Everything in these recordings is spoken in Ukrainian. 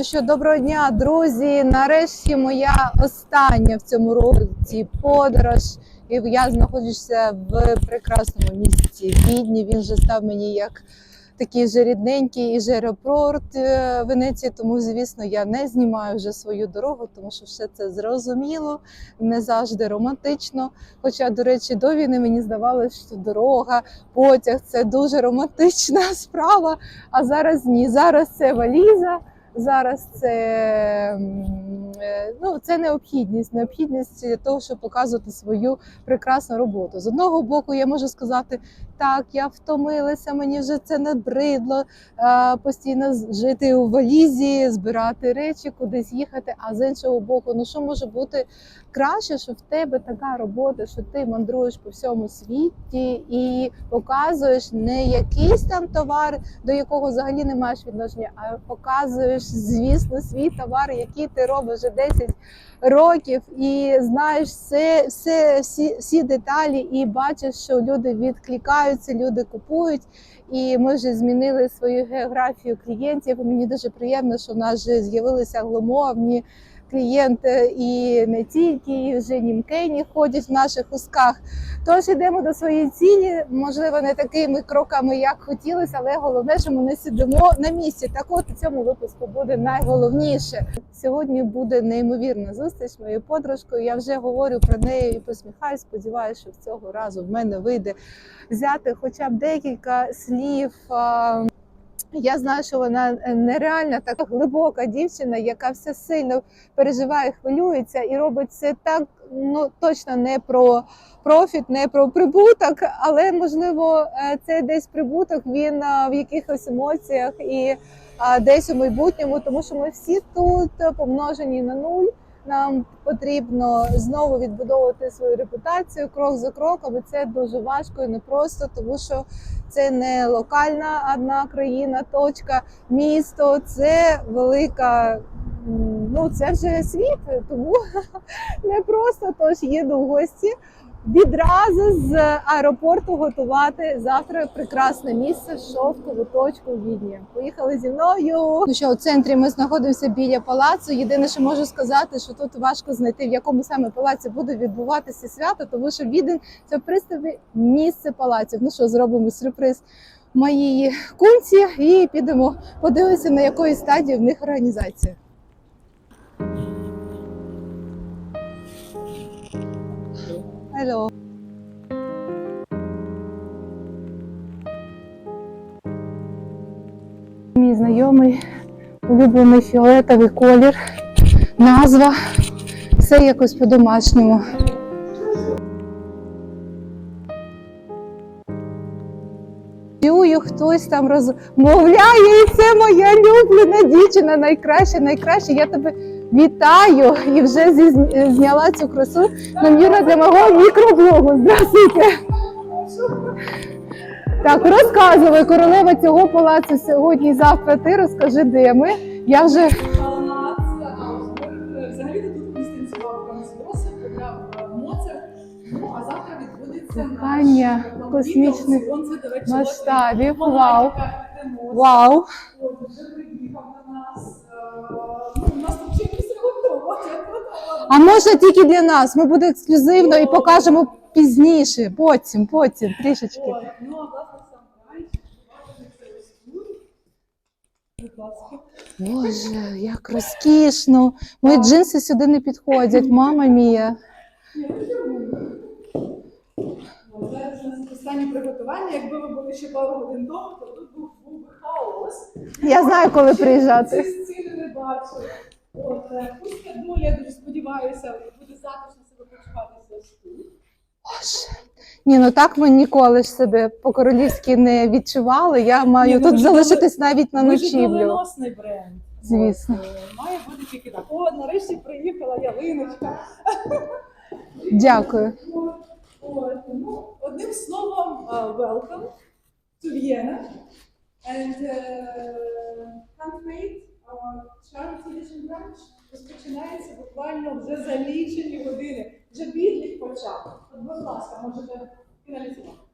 Ну що, доброго дня, друзі! Нарешті моя остання в цьому році подорож. І я знаходжуся в прекрасному місті Відні. Він вже став мені як такий же рідненький і же аеропорт е, Венеції. Тому, звісно, я не знімаю вже свою дорогу, тому що все це зрозуміло, не завжди романтично. Хоча, до речі, до війни мені здавалося, що дорога, потяг це дуже романтична справа. А зараз ні. Зараз це валіза. Зараз це, ну, це необхідність, необхідність того, щоб показувати свою прекрасну роботу. З одного боку, я можу сказати, так, я втомилася, мені вже це набридло е, постійно жити у валізі, збирати речі, кудись їхати. А з іншого боку, ну що може бути краще, що в тебе така робота, що ти мандруєш по всьому світі і показуєш не якийсь там товар, до якого взагалі не маєш відношення, а показуєш, звісно, свій товар, який ти робиш вже 10 років, і знаєш все, все, всі, всі деталі, і бачиш, що люди відкликаються, люди купують. І ми вже змінили свою географію клієнтів. Мені дуже приємно, що в нас вже з'явилися англомовні клієнти і не тільки, і вже німкені ходять в наших усках. Тож йдемо до своєї цілі, можливо, не такими кроками, як хотілося, але головне, що ми не сидимо на місці. Так от у цьому випуску буде найголовніше. Сьогодні буде неймовірна зустріч моєю подружкою. Я вже говорю про неї і посміхаюсь. Сподіваюся, що цього разу в мене вийде взяти хоча б декілька слів. Я знаю, що вона нереальна така глибока дівчина, яка все сильно переживає, хвилюється і робить це так. Ну точно не про профіт, не про прибуток, але можливо е, це десь прибуток. Він в якихось емоціях і десь у майбутньому, тому що ми всі тут е, помножені на нуль. Нам потрібно знову відбудовувати свою репутацію крок за кроком. І це дуже важко і непросто, тому що це не локальна одна країна, точка, місто, це велика. Ну, це вже світ, тому не просто. Тож їду в гості відразу з аеропорту готувати завтра прекрасне місце шовкову точку в Відні. Поїхали зі мною. Ну що у центрі ми знаходимося біля палацу. Єдине, що можу сказати, що тут важко знайти в якому саме палаці буде відбуватися свято, тому що Відень це в принципі місце палаців. Ну що зробимо сюрприз моїй кунці і підемо подивитися на якої стадії в них організація. Hello. Мій знайомий улюблений фіолетовий колір, назва, все якось по-домашньому. Чую, хтось там розмовляє, і це моя улюблена дівчина, найкраща, найкраща. Я тебе вітаю і вже зняла цю красу намірно для мого мікроблогу. Здравствуйте! Так, розказуй, королева цього палацу сьогодні завтра. Ти розкажи, де ми. Я вже взагалі тут інстанціював Францвоса, програв Моцарт. Ну а завтра відбудеться Кохання космічних масштабів. Вау! Вау! А може тільки для нас? Ми буде ексклюзивно і покажемо пізніше, потім, потім, трішечки. Ну, а власне сам ранч, це ось. Будь ласка. Боже, як розкішно. Мої джинси сюди не підходять, мама мія. Зараз у нас останні приготування. Якби ви були ще пару годин тому, то тут був, би хаос. Я знаю, коли приїжджати. Ці не бачу. От, е, пусть, ну, я дуже сподіваюся, буде затишно себе почуватися тут. Ні, ну так ми ніколи ж себе по-королівськи не відчували. Я маю Ні, ну, тут ж залишитись навіть на Ви ж ночівлю. доленосний бренд. Звісно. От, е, має бути тільки так. О, нарешті приїхала ялиночка. Дякую. От, от, ну, одним словом, е, welcome to Vienna. And uh, can't wait, our charity edition розпочинається буквально вже за лічені години. Вже підлік почав. Будь ласка, можете фіналізувати.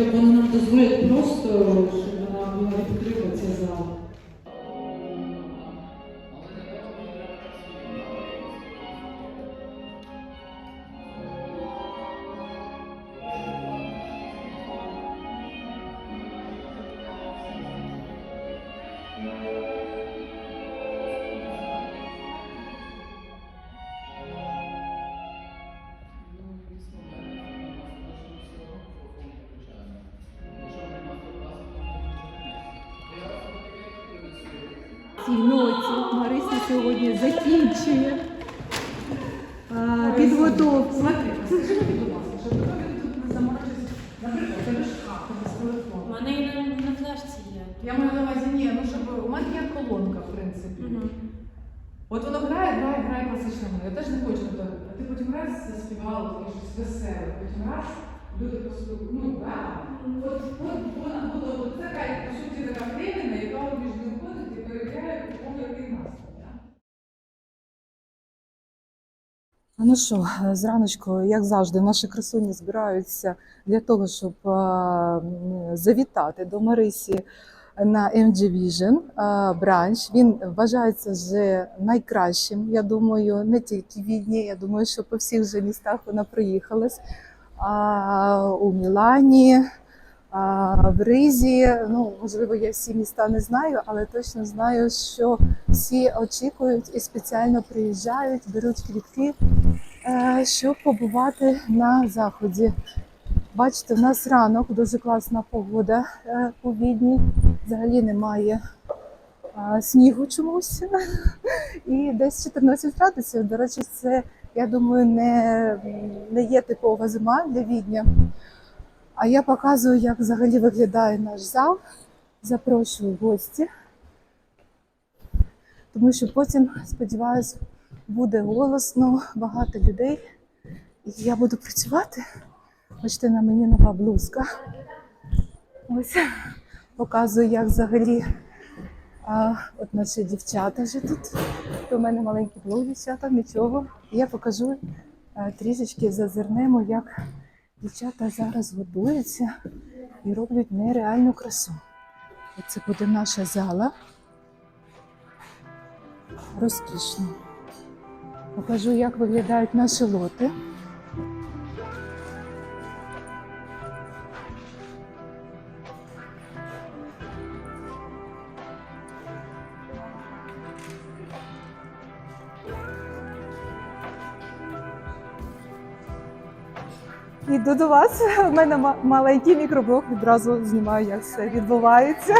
Щоб вони нам дозволять просто, цій ноті Марися сьогодні закінчує а, підготовку. Смотри, скажи мені, будь ласка, тут не заморочились, наприклад, у мене і на, на флешці є. Я маю на увазі, ні, ну щоб у мене є колонка, в принципі. От воно грає, грає, грає класична музика. Я теж не хочу на то. А ти потім раз заспівала таке щось веселе, потім раз люди послухають. Ну, так. От, от вона була от така, по суті, така времена, яка от між ним ходить Ну що, зраночку, як завжди, наші красуні збираються для того, щоб завітати до Марисі на MG Vision бранч. Він вважається вже найкращим. Я думаю, не тільки в Відні. Я думаю, що по всіх вже містах вона приїхалась. А, у Мілані, в Ризі. Ну, можливо, я всі міста не знаю, але точно знаю, що всі очікують і спеціально приїжджають, беруть квітки е, щоб побувати на заході. Бачите, в нас ранок, дуже класна погода е, у Відні. Взагалі немає снігу чомусь. І десь 14 градусів. До речі, це, я думаю, не, не є типова зима для Відня. А я показую, як взагалі виглядає наш зал. Запрошую гості. Тому що потім, сподіваюся, буде голосно, багато людей. І я буду працювати. Бачите, на мені нова блузка. Ось показую, як взагалі а, от наші дівчата вже тут. У мене маленький блог дівчата, нічого. І я покажу а, трішечки зазирнемо, як дівчата зараз готуються і роблять нереальну красу. Оце буде наша зала. Розкішна. Покажу, як виглядають наші лоти. Іду до вас. У мене ма- маленький мікроблог, відразу знімаю, як все відбувається.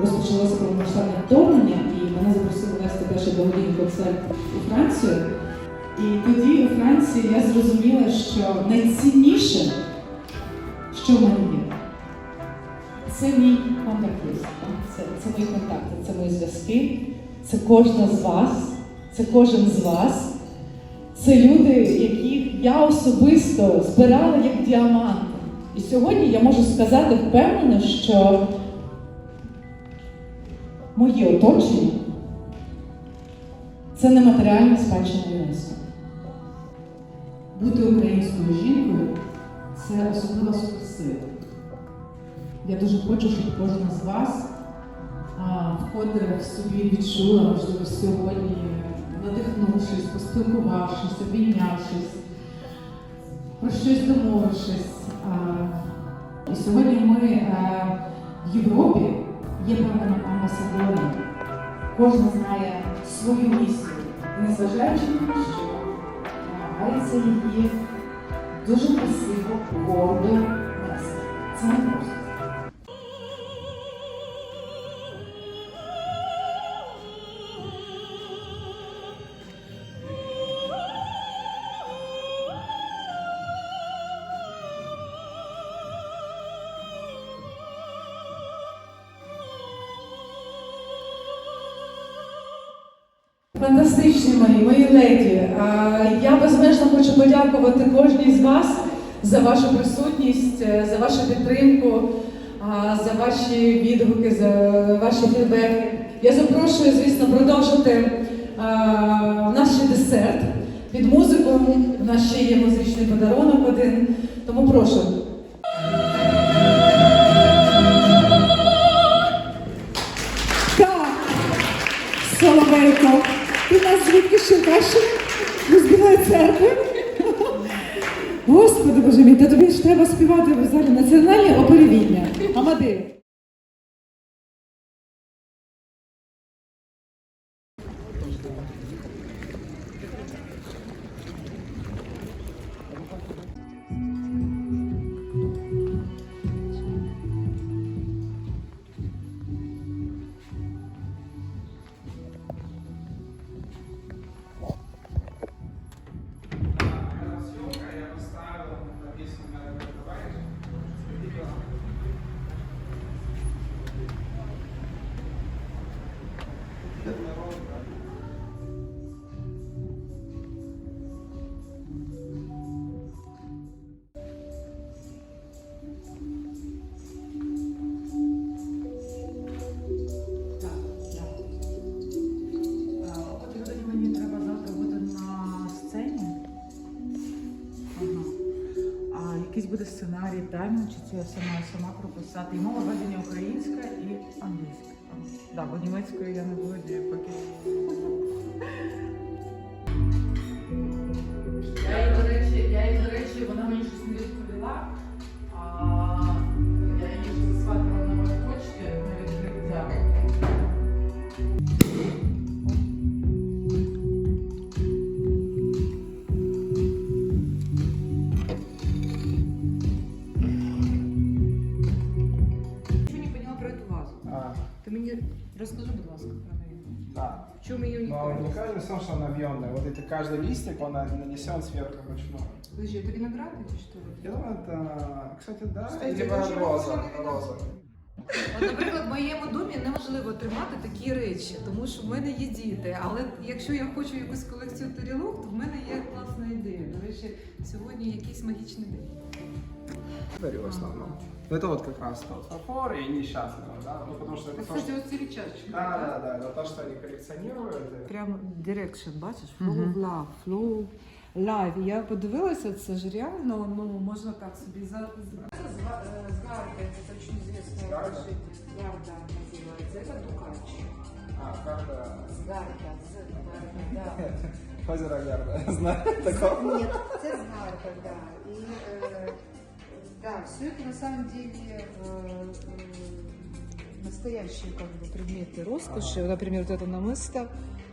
Розпочалося повномасштабне вторгнення, і мене запросили вести перший благодійний концерт у Францію. І тоді у Франції я зрозуміла, що найцінніше, що в мене є, це мій контакт-лист. Це, це мої контакти, це мої зв'язки, це кожна з вас, це кожен з вас. Це люди, яких я особисто збирала як діаманти. І сьогодні я можу сказати впевнено, що моє оточення це нематеріальна спадщина ЮНЕСКО. Бути українською жінкою це особлива суперсила. Я дуже хочу, щоб кожна з вас а, вкотре в собі відчула, можливо, сьогодні, надихнувшись, поспілкувавшись, обійнявшись, про щось домовившись. І сьогодні ми а, в Європі є певними амбасадорами. Кожен знає свою місію, незважаючи на те, що намагається її дуже красиво, гордо нести. Це Фантастичні мої, мої леді. Я безмежно хочу подякувати кожній з вас за вашу присутність, е, за вашу підтримку, за ваші відгуки, за ваші фідбеки. Я запрошую, звісно, продовжити наш десерт під музику. У нас ще є музичний подарунок один. Тому прошу. З Черкащини? Ми з церкви? Господи Боже мій, та тобі ж треба співати в залі національне оперевіння. Амадея. Якийсь буде сценарій, таймінг, чи це я сама сама прописати. І мова ведення українська і англійська. Да, бо німецькою я не володію поки. Я їй, до речі, я їй, до речі, вона мені ее Но уникальность? уникальность в том, что она объемная. Вот это каждый листик, он нанесен сверху вручную. Подожди, это виноград или что? Я думаю, это, кстати, да, Кстати, либо дуже роза, похоже на роза. От, наприклад, в моєму домі неможливо тримати такі речі, тому що в мене є діти. Але якщо я хочу якусь колекцію тарілок, то в мене є класна ідея. До речі, сьогодні якийсь магічний день. Дарю в основном. Ну, Это вот как раз тот фарфор и несчастного, да, ну потому что это то, Кстати, что... ось ці чашечки. Да, да, да, это то, что они коллекционируют. Прямо direction, бачиш? Flow of love, flow life. Я подивилася, це ж реально, ну можна так собі за. Згарда, это очень известная Згарда? Згарда называется. Это дукач. А, карта... Згарда, Згарда, да. Озеро Ярда, знаю такого. Нет, це згарда, да. И э, да, все это на самом деле э, э, настоящие как бы предметы роскоши. Например, вот это намысто.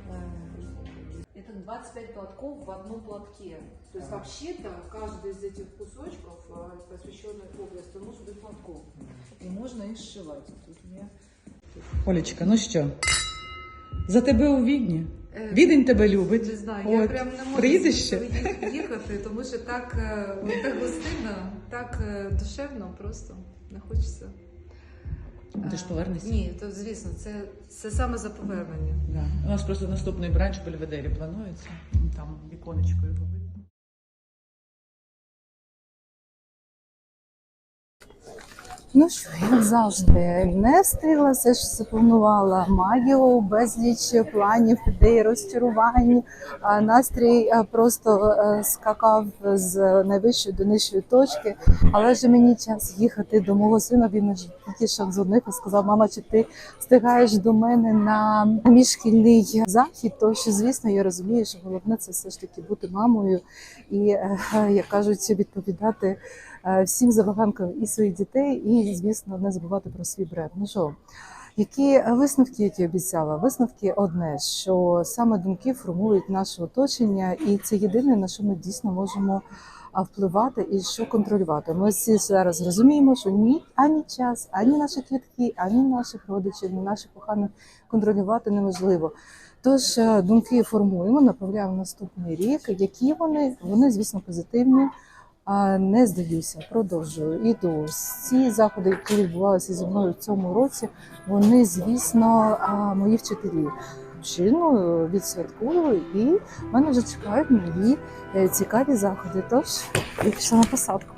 э, Это 25 платков в одном платке. То есть вообще-то каждый из этих кусочков, э, посвященных области, он может быть платком. И можно их сшивать. Тут у меня Олечка, ну що? За тебе у Відні? Е, Відень тебе любить. Не знаю, я От. прям не можу Приїдеш звідси ще? їх- їхати, тому що так, е, от так гостинно, так е, душевно, просто не хочеться. Ти ж повернешся? Ні, то звісно, це, це саме за повернення. Да. У нас просто наступний бранч в Бельведері планується. Там віконечко його видно. Ну що, як завжди, не встигла все ж запланувала магію, безліч планів, ідей, розчарувань. Настрій е, просто е, скакав з найвищої до нижчої точки. Але ж мені час їхати до мого сина. Він тільки що дзвонив і сказав: мама, чи ти встигаєш до мене на мій шкільний захід? То що, звісно, я розумію, що головне це все ж таки бути мамою і, е, як кажуть, відповідати всім забаганкам і своїх дітей, і звісно, не забувати про свій бренд. Ну що, Які висновки, які обіцяла? Висновки одне, що саме думки формують наше оточення, і це єдине, на що ми дійсно можемо впливати і що контролювати. Ми всі зараз розуміємо, що ні ані час, ані наші квітки, ані наших родичів, ні наших коханих контролювати неможливо. Тож е, думки формуємо, направляємо наступний рік. Які вони? Вони, звісно, позитивні. А не здаюся, продовжую. Іду. Ці заходи, які відбувалися зі мною в цьому році, вони, звісно, мої вчителі. вчину відсвяткую, і мене вже чекають нові е, цікаві заходи. Тож я пішла на посадку.